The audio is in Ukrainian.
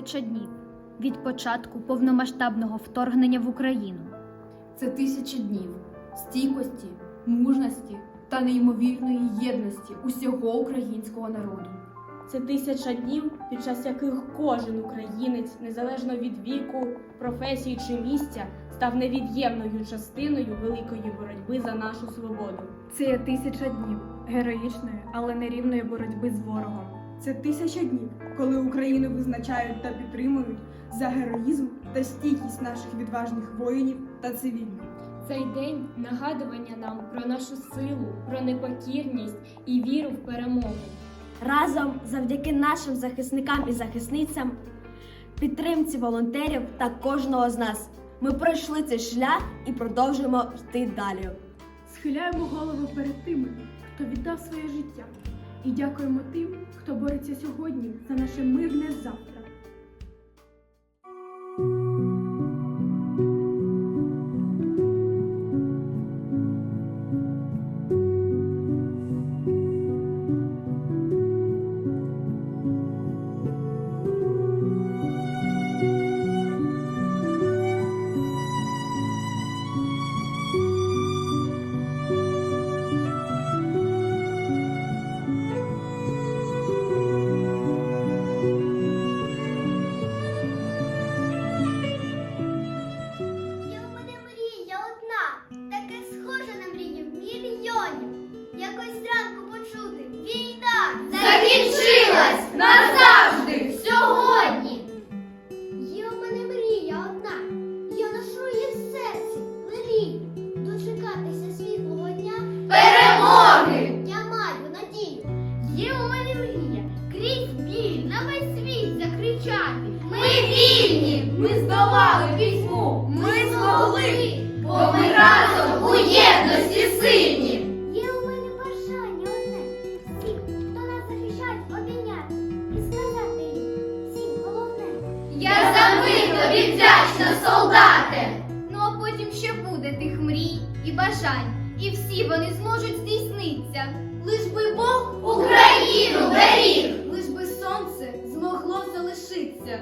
тисяча днів від початку повномасштабного вторгнення в Україну. Це тисяча днів стійкості, мужності та неймовірної єдності усього українського народу. Це тисяча днів, під час яких кожен українець, незалежно від віку, професії чи місця, став невід'ємною частиною великої боротьби за нашу свободу. Це тисяча днів героїчної, але нерівної боротьби з ворогом. Це тисяча днів, коли Україну визначають та підтримують за героїзм та стійкість наших відважних воїнів та цивільних. Цей день нагадування нам про нашу силу, про непокірність і віру в перемогу. Разом завдяки нашим захисникам і захисницям, підтримці волонтерів та кожного з нас. Ми пройшли цей шлях і продовжуємо йти далі. Схиляємо голову перед тими, хто віддав своє життя, і дякуємо тим, хто бореться сьогодні за наше мирне завтра. Закінчилась назавжди сьогодні. Є у мене мрія одна. Я ношу її в серці, мрію дочекатися світлого дня. Перемоги! Я маю надію. Є у мене мрія крізь біль на весь світ закричати. Ми вільні! Ми здолали пітьму! Ми змогли! Бо ми разом у єдності сильні! Тобі вдячна, солдате! Ну а потім ще буде тих мрій і бажань, і всі вони зможуть здійснитися. Лиш би Бог Україну беріг! Лиш би сонце змогло залишитися.